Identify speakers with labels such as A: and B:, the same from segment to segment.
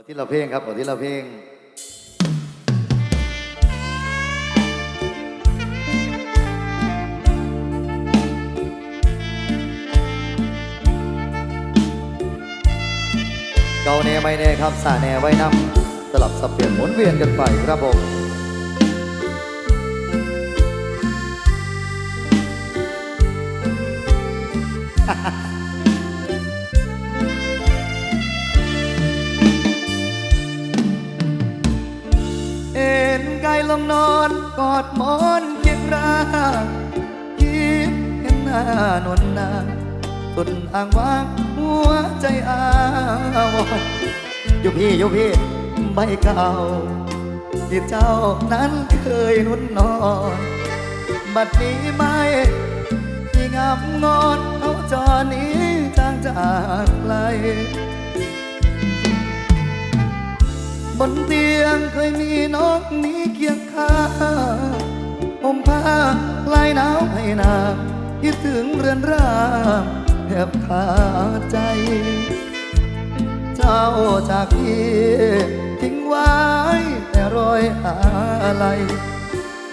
A: อที่ละเพลงครับเอที่ละเพลงเก่าแน่ไม่แน่ครับสาแน่ไว้นำสลับสับเปลี่ยนหมุนเวียนกันไปครับผมเลงนอนกอดหมอนเคียงร่างยิ้มเห็นหน้านวลนางสุดอ่างว่างหัวใจอาวรอยู่พี่อยู่พี่ใบเก่าที่เจ้านั้นเคยนุ่นนอน บัดนี้ไม่ที่งามงอนเขาจอนี้จางจากไกล บนเตียงเคยมีน้องนี้เคียงข้างผมผ้าลายหนาวให้นางคิดถึงเรือนร่างแทบขาดใจ เจ้าจากพี่ทิ้งไว้ แต่รอยอะไร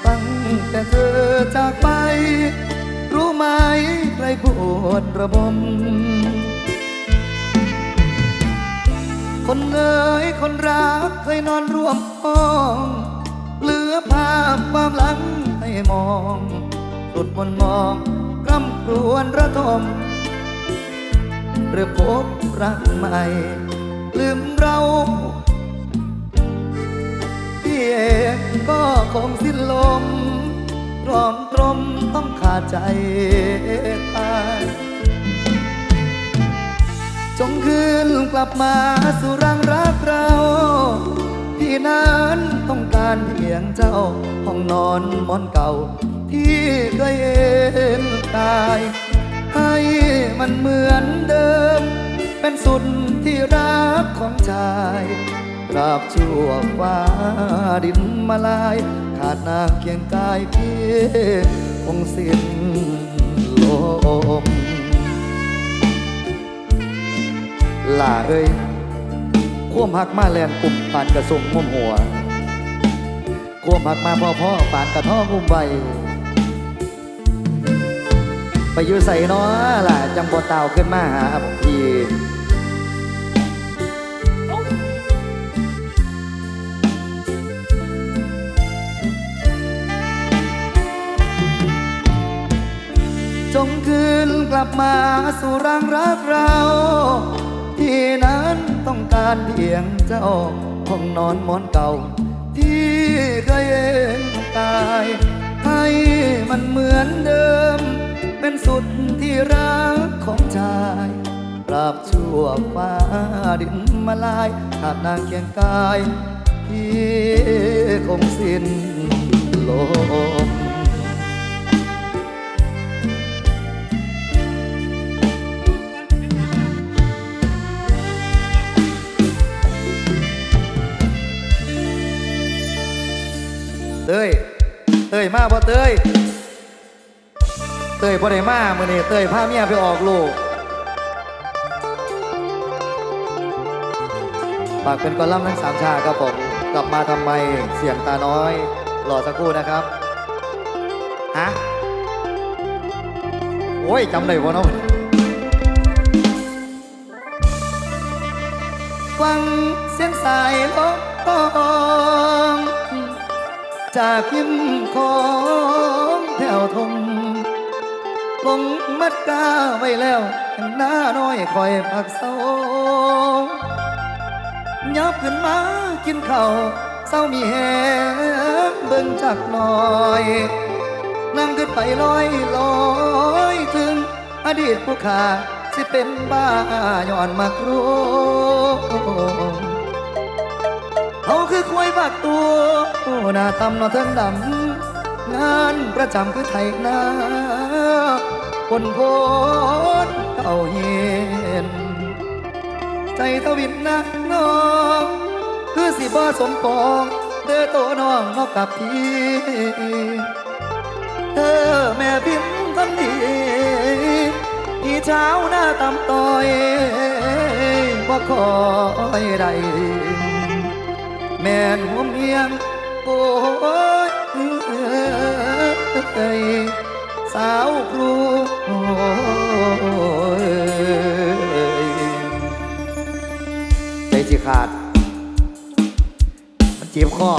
A: ตั้งแต่เธอจากไป รู้ไหมใครปวดระบม คนเอ๋ยคนรักเคยนอนร่วมห้องเหลือภาพความหลังให้มองสุดบนมองกร่ำครวญระทมหรือพบรักใหม่ ลืมเราพี่เองก็คงสิ้นลมตรอมตรมต้องขาดใจ จงคืนกลับมาสู่รังรักเราที่นั้นต้องการเพียงเจ้า ห้องนอนมอนเก่า ที่เคยเห็นตาย ให้มันเหมือนเดิม เป็นสุดที่รักของชายตราบชั่วฟ้าดินมาลาย ขาดนาเคียงกายพี่คงสิ้นลม หล่าเอ้ยควมหักมาแลนปุ่มปานกระสงมุมหัวควมหักมาพ่อพ่อปานกระท่อมุมใบไปอยู่ใส่น้อล่ะจังบ่ตาวขึ้นมาหาพี่จงคืนกลับมาสู่รังรักเรา ที่นั้นต้องการเพียงเจ้าห้องนอนหมอนเก่า ที่เคยเห็นตาย ให้มันเหมือนเดิม เป็นสุดที่รักของชายปราบชั่วฟ้าดินมาลายขาดนางเคียงกายที่คงสิ้นลม เต้ย เต้ยมาบ่เต้ย เต้ยบ่ได้มามื้อนี้เต้ยพาเมียไปออกลูกฝากเป็นกอลัมน์ทั้งสามชาครับผม กลับมาทำไมเสียงตาน้อย รอสักครู่นะครับ ฮะ โอ้ยจำได้บ่เนาะฟังเสียงสายลบตอง จากหิมของแถวทมลงมัดกาไว้แล้วหน้าน้อยคอยผักเศร้ายับขึ้นมากินข้าวเศร้ามีแหงเบิ่งจักหน่อยนั่งขึ้นไปลอยลอยถึงอดีตผู้ขาสิเป็นบ้าย้อนมากรูเขา ฝากตัวหน้าตำนอเทิงดำ งานประจำคือไทยนาคนโพนเก่าเย็น ใจทวินนักน้อง คือสิบ้าสมปองเธอโตน้องนอกกับพี่ เธอแม่พิมพ์คนดีพี่เช้าหน้าตำต่อยบ่คอยใด แม่นหัวเมียงโป้ยสาวครูใจจีขาด มันจีบคอ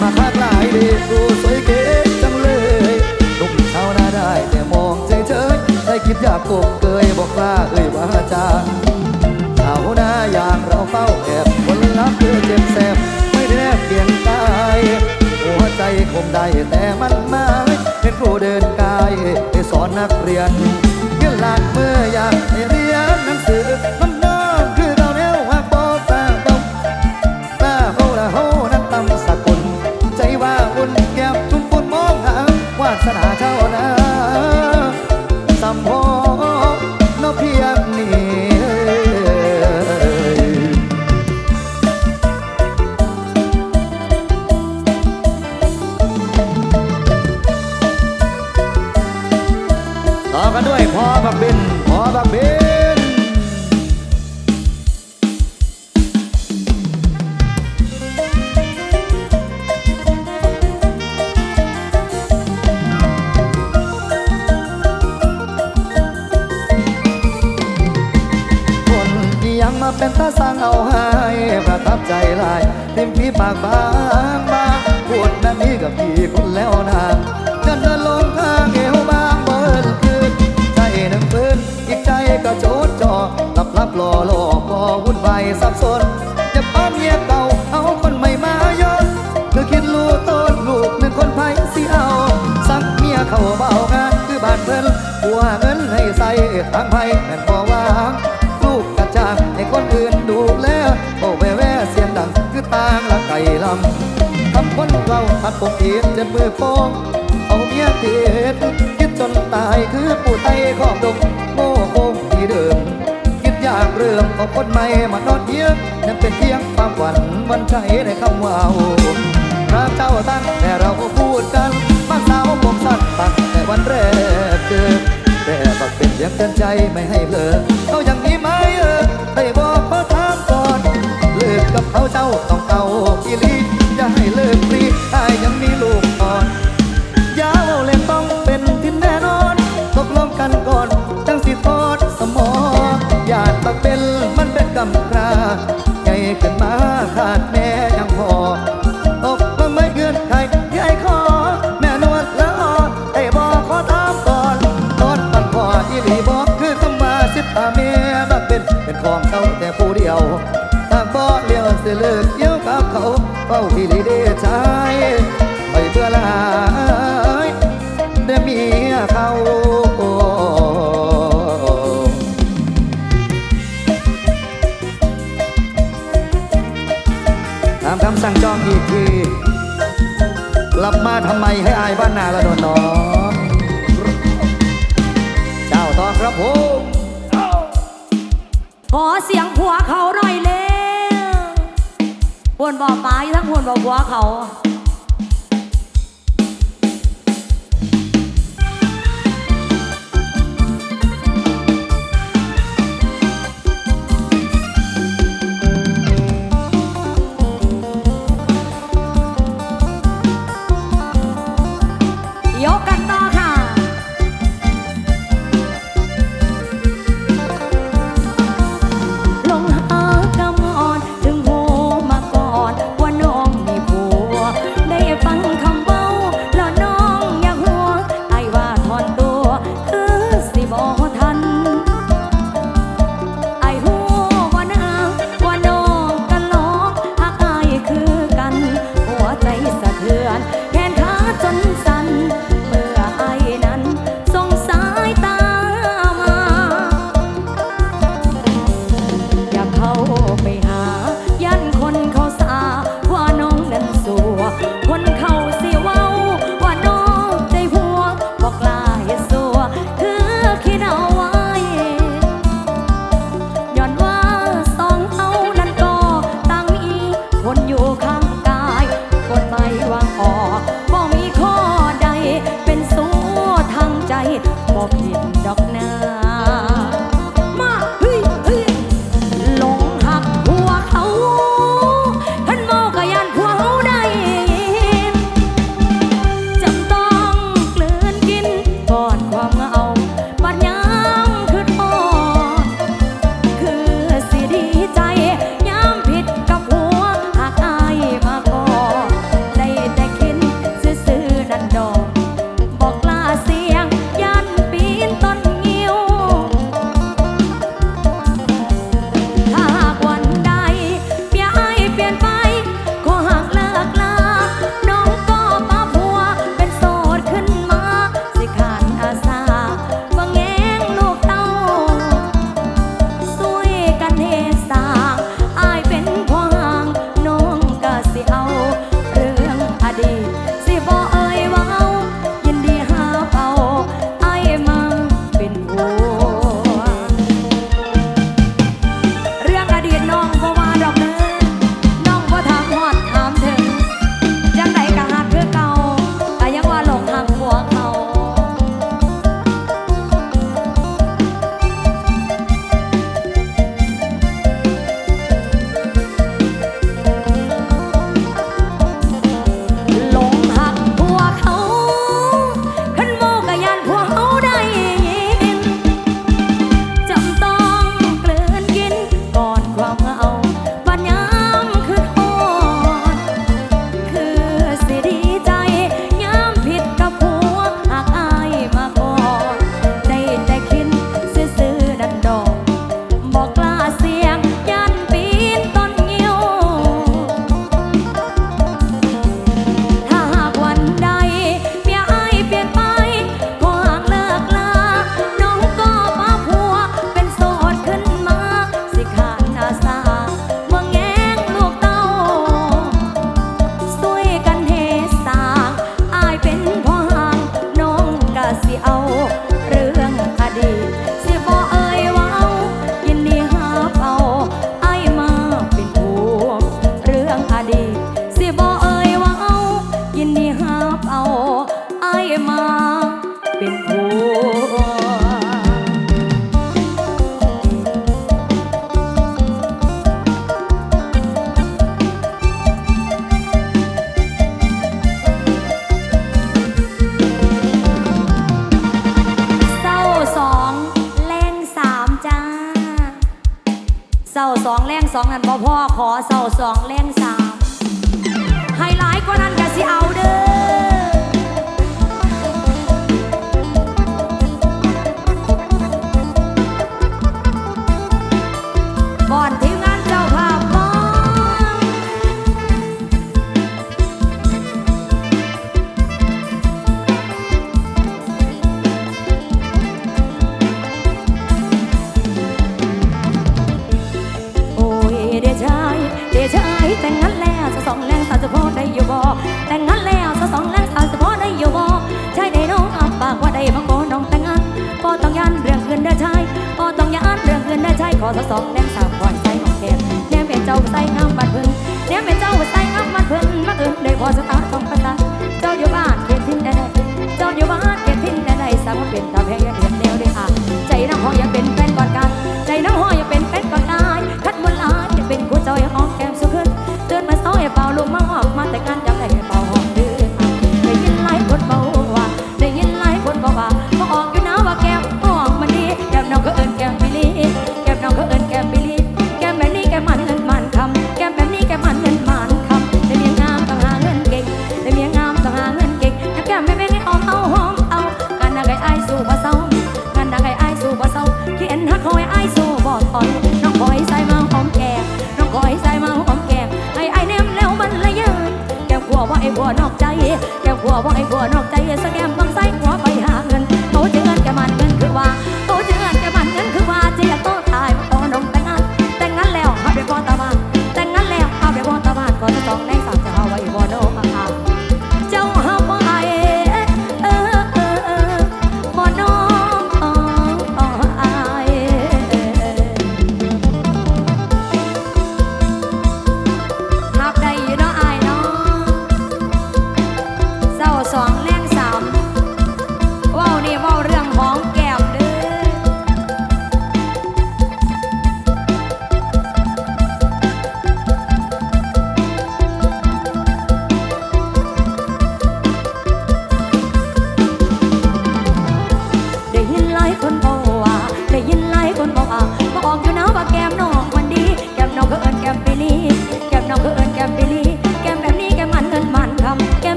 A: มาคักหลายดีดูสวยเก๋จังเลยลุกเช้าหน้าได้แต่มองเฉยเฉยได้คิดอยากกบเกยบอกลาเอ้ยว่าจาเช้าหน้าอยากเราเฝ้าแอบคนรับเพื่อเจ็บแสบไม่แน่เกียงตายหัวใจคมได้แต่มันมาเป็นผู้เดินกายไปสอนนักเรียนเงินหลันเมื่ออยากเรีย หัวเงินให้ใส่ทางไพ่แม่นบ่วางลูกกระจางให้คนอื่นดูแลโอ้แวแวเสียงดังคือตางละไก่ลำคำคนเราหัดปกเอดจะมือโป้งเอาเมียเตีดคิดจนตายคือปูไตขอบดงโม่โคงที่เดิม คิดอยากเรื่องของคนใหม่มานอนเยี่ยงนั่นเป็นเพียงความหวันวันใจในคำว่าพระเจ้าตั้งแต่เราพูดกันมานเรา ยังเตือนใจไม่ให้เผลอเขาอย่างนี้ไหมเออให้บอกเขาถามก่อน เลิกกับเขาเจ้าต้องเอาอีลี เป็นของเขาแต่ผู้เดียวทางบ่เลี้ยวเสืเลิกเยี่ยวกับเขาเป้าที่ลีเดียใจ
B: ขอเสียงผัวเขาหน่อยเล้วพวนบ่อป้าทั้งพวนบ่อผัวเขา มา เป็นผู้ เป็นกาแฟยังเห็นแนวเลยค่ะ ใจน้ำหอยังเป็นแฟนกอดกัน ใจน้ำหอย นอกใจแก้วหัวว่งไอ้หัวนอกใจสัแกม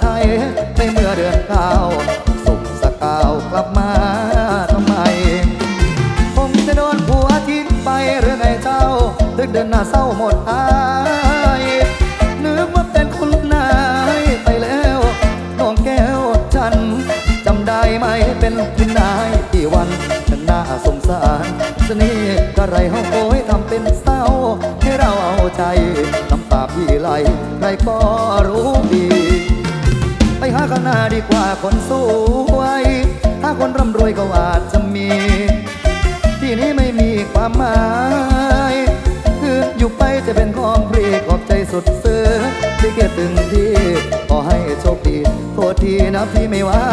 B: ไทยในเมื่อเดือนเก้าสุขสกาวกลับมาทำไม ผมจะโดนผัวทิ้งไปหรือไงเจ้า ดึกเดินหน้าเศร้าหมดอายนึกว่าเป็นคุณนายไปแล้วน้อ
A: งแก้วจันจำได้ไหมเป็นคุณนายกี่วันฉันน่าสงสารสนีกระไรห้องโอยทำเป็นเศร้า ให้เราเอาใจน้ำตาพี่ไหลใครก็รู้ดี หาข้างหน้าดีกว่าคนสวยถ้าคนร่ำรวยก็อาจจะมี ที่นี้ไม่มีความหมายคืออยู่ไปจะเป็นของฟรีขอบใจสุดซื้อที่เกียตึงที่ขอให้โชคดีโทษทีนะพี่ไม่ว่า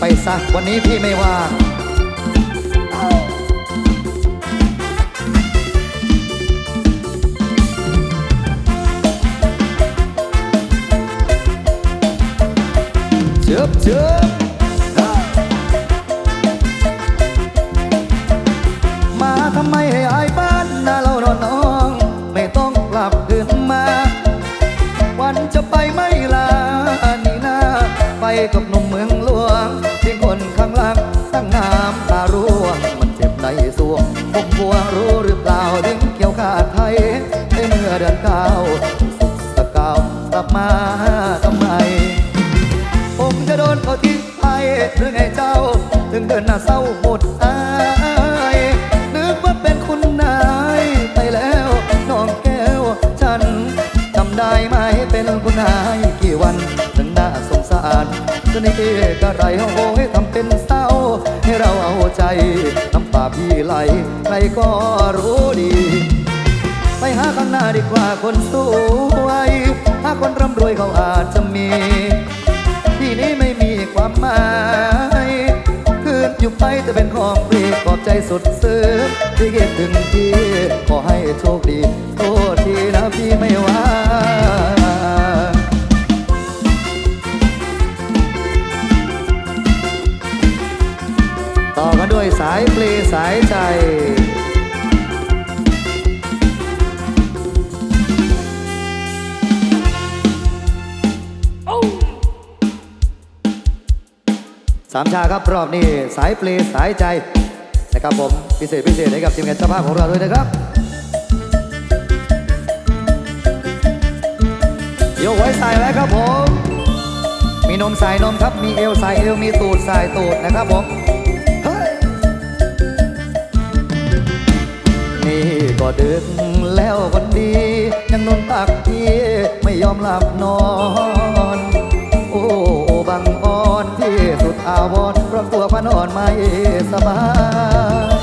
A: ไปซะวันนี้พี่ไม่ว่า ชิบเชิบมาทำไมให้อาย
C: บ้านนาเรานอนน้อง ไม่ต้องกลับคืนมา วันจะไปไม่ลานี่นาไปกับหนุ่มเมืองหลวงเพียคนข้างหลังตั้งน้ำตาร่วงมันเจ็บในสวงผมบัวรู้หรือเปล่าถึงเกี่ยวขาดไทยในเมื่อเดินเก้าสุดสกาวกลับมา
A: เศร้าหดอายนึกว่าเป็นคุณนายไปแล้วน้องแก้ว ฉันจำได้ไหมเป็นคุณนายกี่วันถึงน่าสงสารจะนี่กะไรโอ้ยทำเป็นเศร้า ให้เราเอาใจน้ำตาพี่ไหลใครก็รู้ดี ไปหาข้างหน้าดีกว่าคนสวยถ้าคนร่ำรวยเขาอาจจะมี ที่นี้ไม่มีความหมาย อยู่ไปจะเป็นของฟรีขอบใจสุดซึ้งที่คิดถึงพี่ขอให้โชคดีโทษทีนะพี่ไม่ว่าต่อกันด้วยสายเพลงสายใจามชาครับรอบนี้สายเพลสายใจนะครับผมพิเศษพิเศษให้กับทีมงานเจ้าภาพของเราด้วยนะครับโยกไว้ใส่ไว้ครับผม มีนมใส่นมครับ มีเอวใส่เอว มีตูดใส่ตูดนะครับผมเฮ้ยนี่ก็ดึกแล้วคนดี ยังนอนตักพี่ไม่ยอมหลับนอนาวรณ์เพราะตัวพระนอนไม่สบาย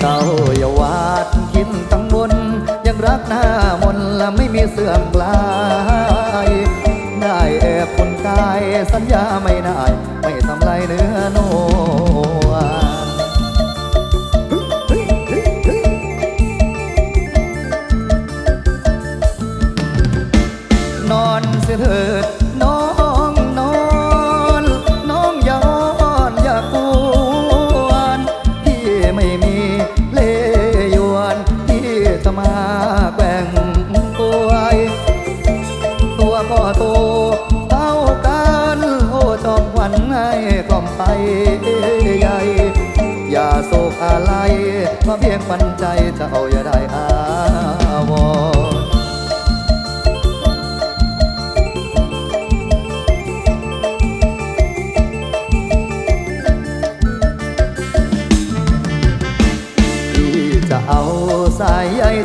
A: เจ้าอย่าวาดคิดกังวลยังรักหน้ามนและไม่มีเสื่อมกลายได้แอบคนกายสัญญาไม่ได้ ไม่ทำลายเนื้อโน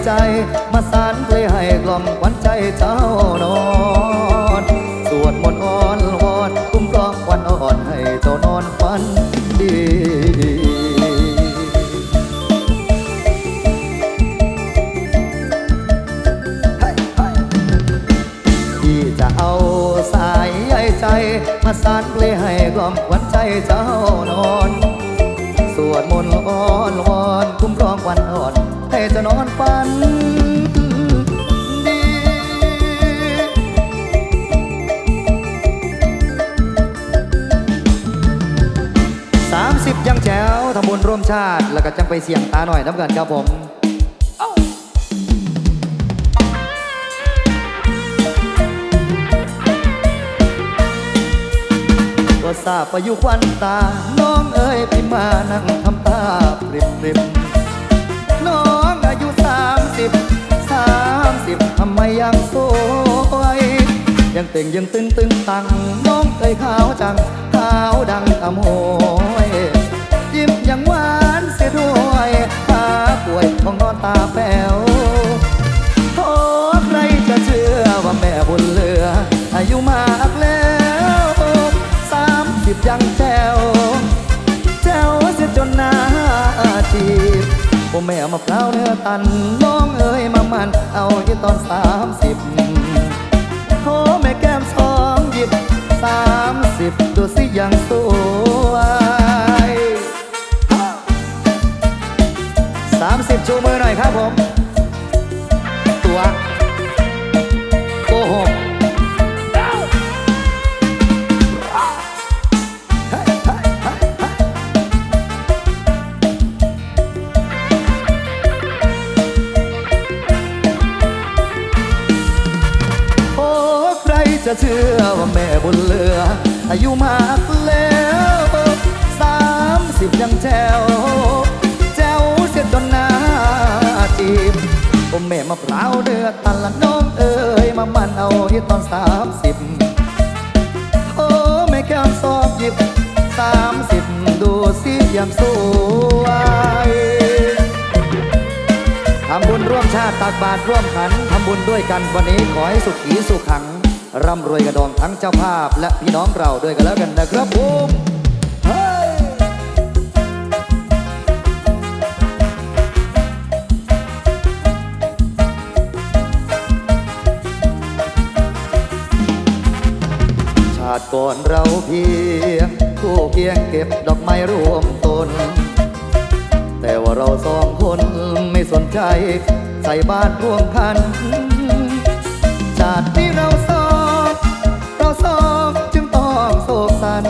A: ใจ มาสานเพลงให้กล่อมขวัญใจเจ้านอน สวดมนต์อ้อนวอนคุ้มครองวันอ่อนให้เจ้านอนฝันดีที่จะเอาสายใยใจมาสานเพลให้กล่อมขวัญใจเจ้านอน สวดมนต์อ้อนวอนคุ้มครองวันอ่อน ให้เจะนอน แล้วก็จังไปเสี่ยงตาหน่อยน้ำกันครับผมก็ทราบว่าอยู่ควันตา น้องเอ๋ยพี่มานั่งทำตาปริบปริบน้องอายุสามสิบสามสิบทำไมยังสวยยังเต่งยังตึงตึงตังน้องเอ๋ยขาวจังขาวดังอโมยยิ้มยัง สียด้วยตาป่วยของนอนตาแป๋วโอ้ใครจะเชื่อว่าแม่บุญเหลือ อายุมากแล้วสามสิบยังแจวแจวเสียจนหน้าทีบโอ้แม่มะพร้าเนื้อตันน้องเอ๋ยมามัน เอาที่ตอนสามสิบโอ้แม่แก้มสองหยิบสามสิบดูสิยังสวย สามสิบชูมือหน่อยครับผม บาตรร่วมขันทำบุญด้วยกันวันนี้ขอให้สุขีสุขขัง ร่ำรวยกระดองทั้งเจ้าภาพ และพี่น้องเราด้วยกันแล้วกันนะครับผมชาติก่อนเราเพียงคู่เคียงเก็บดอกไม้รวมตนแต่ว่าเราสองคนไม่สนใจ ใส่บาตรร่วมคันชาติที่เราสองเราสองจึงต้องโศกสัน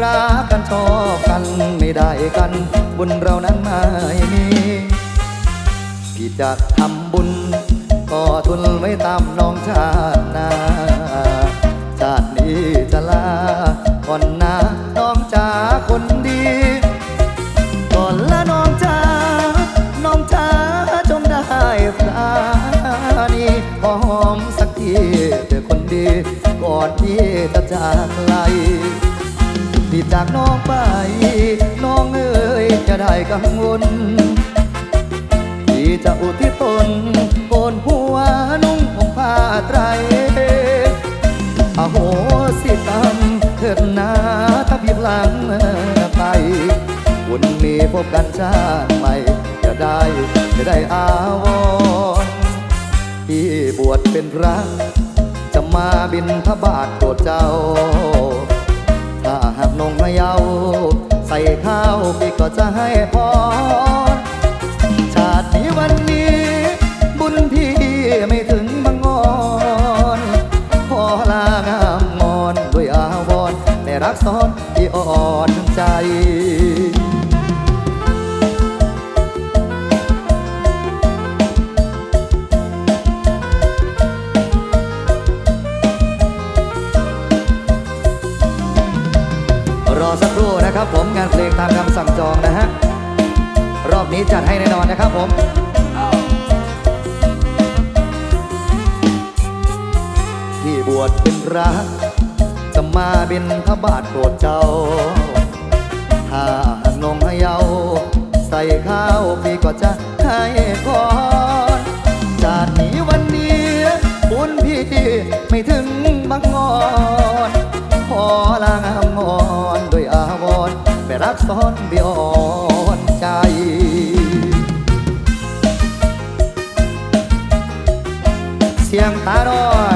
A: รักกันชอบกันไม่ได้กัน บุญเรานั้นไม่มีพี่จะทำบุญ ก็ทุนไว้ตามน้องชาติ คนดี ก่อนที่จะจากไกลที่จากน้องไป น้องเอ๋ยจะได้กังวลที่จะอุทิศตนโกนหัวนุ่งผมผ้าไตรอโหสิกรรมเถิดนาถ้าพี่พลังไปวันนี้พบกันชาติใหม่ จะได้จะได้อาวรที่บวชเป็นพระ มาบินทบาทโปรเจ้า ถ้าหากนงพะเยาใส่ข้าวพี่ก็จะให้พรชาตินี้วันนี้ บุญพี่ไม่ถึงบางงอนขอลางามงอนด้วยอาวรในรักซ้อนที่อ่อนใจ นี้จัดให้แน่นอนนะครับผมที่บวชเป็นพระจะมาบินทบาทโปรดเจ้าถ้า หากนงให้เยา ใส่ข้าวพี่ก็จะให้ก่อนจากนี้วันนี้บุญพี่ไม่ถึงบางงอนขอลางามงอนด้วยอาวรไปรักซ้อนเบียอ่อน เ